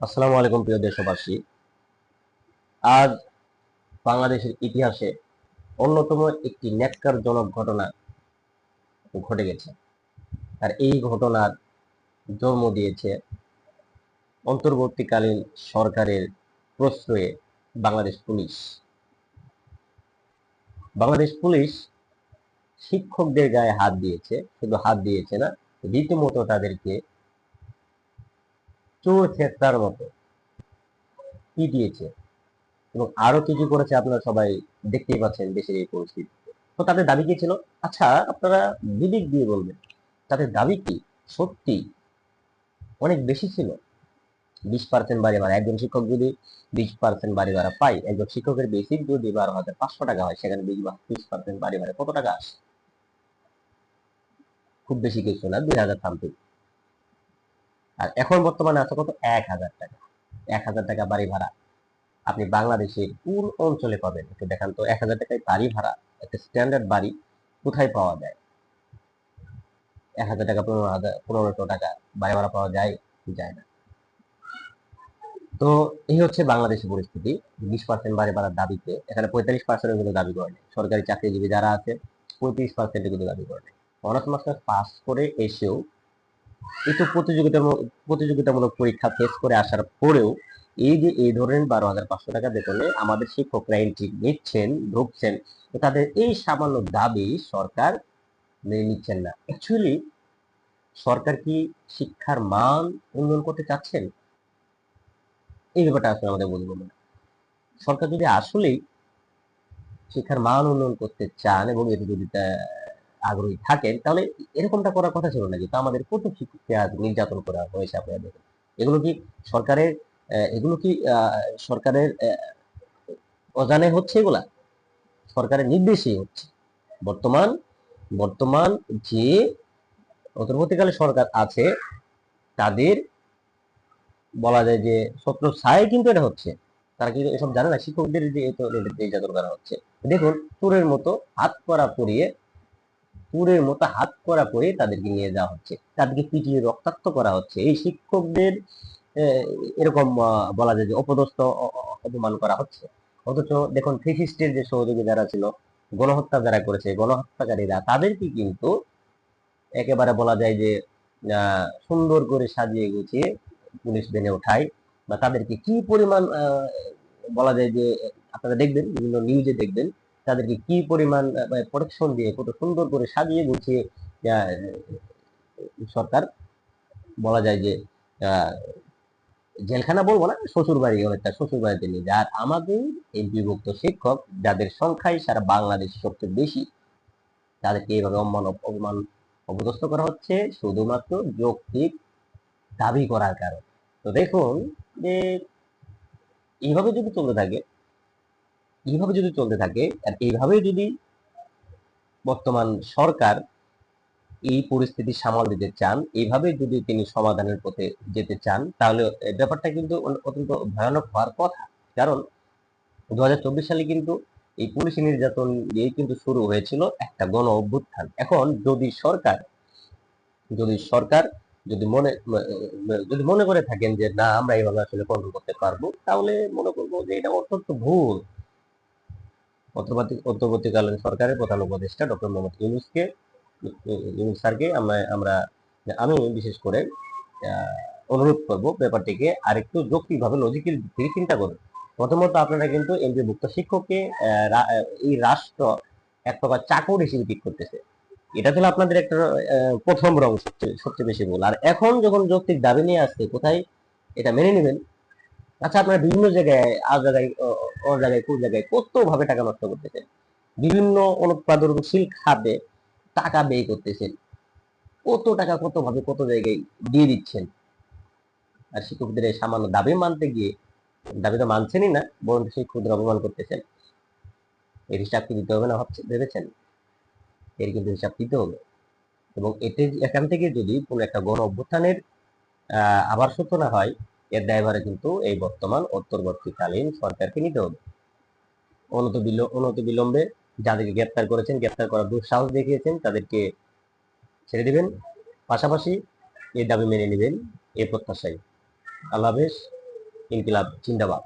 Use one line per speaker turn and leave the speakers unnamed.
আসসালামু আলাইকুম প্রিয় দেশবাসী। আজ বাংলাদেশের ইতিহাসে অন্যতম একটি ন্যাক্কারজনক ঘটনা ঘটে গেছে। আর এই ঘটনার জন্ম দিয়েছে অন্তর্বর্তীকালীন সরকারের প্রশ্রয়ে বাংলাদেশ পুলিশ। বাংলাদেশ পুলিশ শিক্ষকদের গায়ে হাত দিয়েছে, শুধু হাত দিয়েছে না, রীতিমতো তাদেরকে চোর ছেত্রার মতো। পিটিয়েছে এবং আরও কি কি করেছে আপনারা সবাই দেখতেই পাচ্ছেন দেশের এই পরিস্থিতি তো তাদের দাবি কি ছিল? আচ্ছা আপনারা বিবেক দিয়ে বলবেন। তাদের দাবি কি? সত্যি অনেক বেশি ছিল। বিশ পার্সেন্ট বাড়ি ভাড়া একজন শিক্ষক যদি বিশ পার্সেন্ট বাড়ি ভাড়া পায়, একজন শিক্ষকের বেসিক যদি বারো হাজার পাঁচশো টাকা হয়, সেখানে বিশ বিশ পার্সেন্ট বাড়ি ভাড়া কত টাকা আসে? খুব বেশি কিছু না, দুই হাজার সামথিং আর এখন বর্তমানে আছে কত? এক হাজার টাকা। এক হাজার টাকা বাড়ি ভাড়া। আপনি বাংলাদেশের কোন অঞ্চলে পাবেন? একটু দেখান তো, এক হাজার টাকায় বাড়ি ভাড়া, একটা স্ট্যান্ডার্ড বাড়ি কোথায় পাওয়া যায়? এক হাজার টাকা, পনেরো হাজার, পনেরোশো টাকা বাড়ি ভাড়া পাওয়া যায়? যায় না। তো এই হচ্ছে বাংলাদেশের পরিস্থিতি। বিশ পার্সেন্ট বাড়ি ভাড়ার দাবিতে এখানে পঁয়তাল্লিশ পার্সেন্ট কিন্তু দাবি করে নেই। সরকারি চাকরিজীবী যারা আছে, পঁয়ত্রিশ পার্সেন্ট কিন্তু দাবি করে নেই। অনার্স মাস্টার্স পাস করে এসেও একটু প্রতিযোগিতামূলক প্রতিযোগিতামূলক পরীক্ষা ফেস করে আসার পরেও এই যে এই ধরনের বারো হাজার পাঁচশো টাকা বেতনে আমাদের শিক্ষকরা এন্ট্রি নিচ্ছেন, ঢুকছেন তাদের এই সামান্য দাবি সরকার মেনে নিচ্ছেন না। অ্যাকচুয়ালি সরকার কি শিক্ষার মান উন্নয়ন করতে চাচ্ছেন? এই ব্যাপারটা আসলে আমাদের বুঝব না। সরকার যদি আসলেই শিক্ষার মান উন্নয়ন করতে চান এবং এতে যদি আগ্রহী থাকেন, তাহলে এরকমটা করার কথা ছিল নাকি তো আমাদের কত শিক্ষককে আজ নির্যাতন করা হয়েছে আপনারা দেখুন এগুলো কি সরকারের এগুলো কি সরকারের অজানে হচ্ছে এগুলা? সরকারের নির্দেশেই হচ্ছে। বর্তমান বর্তমান যে অন্তর্বর্তীকালে সরকার আছে, তাদের বলা যায় যে সত্র ছায় কিন্তু এটা হচ্ছে। তারা কিন্তু এসব জানে না? শিক্ষকদের যে নির্যাতন করা হচ্ছে। দেখুন, চোরের মতো হাত করা পরিয়ে চোরের মতো হাত করা করে তাদেরকে নিয়ে যাওয়া হচ্ছে। তাদেরকে পিটিয়ে রক্তাক্ত করা হচ্ছে। এই শিক্ষকদের এরকম বলা যায় যে অপদস্থ অপমান করা হচ্ছে। অথচ দেখুন, ফেসিস্টের যে সহযোগী যারা ছিল, গণহত্যা যারা করেছে, গণহত্যাকারীরা, তাদেরকে কিন্তু একেবারে বলা যায় যে সুন্দর করে সাজিয়ে গুছিয়ে পুলিশ ভেনে ওঠায় বা তাদেরকে কি পরিমাণ বলা যায় যে, আপনারা দেখবেন, বিভিন্ন নিউজে দেখবেন তাদেরকে কি পরিমাণ প্রোটেকশন দিয়ে কত সুন্দর করে সাজিয়ে গুছিয়ে সরকার বলা যায় যে জেলখানা বলব না শ্বশুর বাড়ি অনেকটা শ্বশুর বাড়িতে নিয়ে যায়। আর আমাদের এই বিভক্ত শিক্ষক, যাদের সংখ্যাই সারা বাংলাদেশ সবচেয়ে বেশি, তাদেরকে এইভাবে অপমান অপমান অপদস্থ করা হচ্ছে শুধুমাত্র যৌক্তিক দাবি করার কারণে। তো দেখুন যে, এইভাবে যদি চলতে থাকে এইভাবে যদি চলতে থাকে, আর এইভাবে যদি বর্তমান সরকার এই পরিস্থিতি সামাল দিতে চান, এইভাবে যদি তিনি সমাধানের পথে যেতে চান, তাহলে ব্যাপারটা কিন্তু অত্যন্ত ভয়ানক হওয়ার কথা। কারণ দু সালে কিন্তু এই পুলিশ নির্যাতন দিয়েই কিন্তু শুরু হয়েছিল একটা গণ অভ্যুত্থান এখন যদি সরকার যদি সরকার যদি মনে যদি মনে করে থাকেন যে, না, আমরা এইভাবে আসলে কন্ট্রোল করতে পারব, তাহলে মনে করব যে, এটা অত্যন্ত ভুল। অন্তর্বর্তীকালীন সরকারের প্রধান উপদেষ্টা ডক্টর মোহাম্মদ ইউনুসকে, ইউনুস স্যারকে আমরা আমি বিশেষ করে অনুরোধ করব ব্যাপারটিকে আরেকটু যৌক্তিকভাবে লজিক্যাল থেকে চিন্তা করুন। প্রথমত আপনারা কিন্তু এমপিভুক্ত শিক্ষককে এই রাষ্ট্র এক প্রকার চাকর হিসেবে ঠিক করতেছে। এটা ছিল আপনাদের একটা প্রথম রং সবচেয়ে বেশি ভুল। আর এখন যখন যৌক্তিক দাবি নিয়ে আসছে, কোথায়? এটা মেনে নেবেন। আচ্ছা আপনারা বিভিন্ন জায়গায় আ জায়গায় অ জায়গায়, কোন জায়গায় কত ভাবে টাকা নষ্ট করতেছেন? বিভিন্ন অনুৎপাদনশীল খাতে টাকা ব্যয় করতেছেন। কত টাকা কত ভাবে কত জায়গায় দিয়ে দিচ্ছেন? আর শিক্ষকদের এই সামান্য দাবি মানতে গিয়ে, দাবি তো মানছেনই না, বরং সেই ক্ষুদ্র অপমান করতেছেন। এর হিসাব কি দিতে হবে না ভাবছে, ভেবেছেন? এর কিন্তু হিসাব দিতে হবে। এবং এতে এখান থেকে যদি কোনো একটা গণ অভ্যুত্থানের আবার সূচনা হয় এর দায়ভারে কিন্তু এই বর্তমান অন্তর্বর্তীকালীন সরকারকে নিতে হবে। অনত অনত বিলম্বে যাদেরকে গ্রেপ্তার করেছেন, গ্রেপ্তার করার দুঃসাহস দেখিয়েছেন, তাদেরকে ছেড়ে দেবেন। পাশাপাশি এই দাবি মেনে নেবেন এ প্রত্যাশায়। আল্লাহ হাফেজ, ইনকিলাব, জিন্দাবাদ।